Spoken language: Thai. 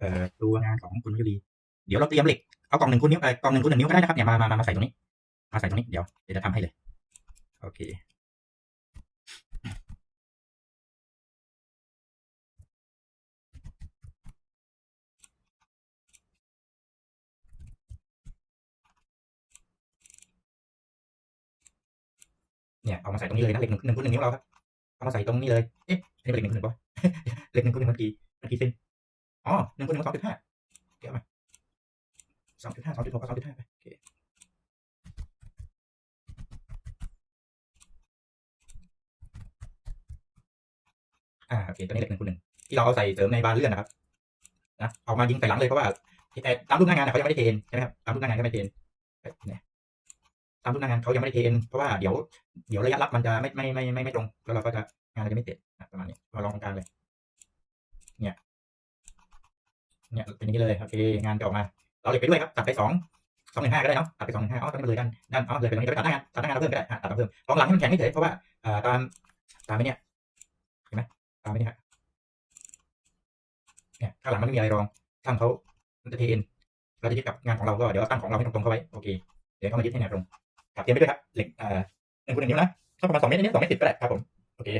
เอ่อตัวงานของคุณยุรีเดี๋ยวเราเตรียมเหล็ก เอากล่องหนึ่งคูณนิ้วเอ่อกล่องหนึ่งคูณหนึ่งนิ้วก็ได้นะครับเนี่ยมามามามาใส่ตรงนี้ มาใส่ตรงนี้ เดี๋ยวเดี๋ยวจะทำให้เลย โอเคเนี่ยเอามาใส่ตรงนี้เลยนะเหล็กหนึ่งหนึ่งคูณหนึ่งนิ้วเราครับเอามาใส่ตรงนี้เลยเอ๊ะอันนี้เป็นเหล็กหนึ่งคูณหนึ่งปะเหล็กหนึ่งคูณหนึ่งมันกี่มันกี่เซน อ๋อหนึ่งคูณหนึ่งสองจุดห้าเดี๋ยวมาสองจุดห้าสองจุดหกกับสองจุดห้าไปโอเคอ่าโอเคตัวนี้เหล็กหนึ่งคูณหนึ่งที่เราเอาใส่เสริมในบานเลื่อนนะครับนะเอามายิงใส่หลังเลยเพราะว่าแต่ตามรูปหน้างานนะเขายังไม่ได้เทนใช่ไหมครับตามรูปหน้างานก็ไม่เทนเนี่ยตามรูปหน้างานเขายังไม่ได้เทนเพราะว่าเดี๋ยวเดี๋ยวระยะรับมันจะไม่ไม่ไม่ไม่ไม่ตรงแล้วเราก็จะงานเราจะไม่เสร็จอะประมาณนี้เราลองตรงกลางเลยเนี่ย เนี่ยเป็นอย่างนี้เลยโอเคงานจะออกมา เราเหล็กไปด้วยครับตัดไปสองสองหนึ่งห้าก็ได้เนาะตัดไปสองหนึ่งห้าอ๋อตอนนี้มันเลยด้านด้านอ๋อเลยไปตรงนี้จะไปตัดหน้างานตัดหน้างานเราเพิ่มก็ได้อะตัดมาเพิ่มตรงหลังให้มันแข็งเฉยเพราะว่าอ่าตามตามไปเนี่ยเห็นไหมตามไปเนี่ฮะเนี่ยข้างหลังมันไม่มีอะไรรองช่างเขาจะเทอ็นเราจะยึดกับงานของเราก็เดี๋ยวตั้งของเราให้ตรงๆเข้าไว้โอเคเดี๋ยวเขามายึดให้แนวตรงกับเตรียมไปด้วยครับเหล็กเอ่อหนึ่งคูณหนึ่งนิ้วนะก็ประมาณสองเมตรนิดสองเมตรสิบก็ได้ครับผมโอเค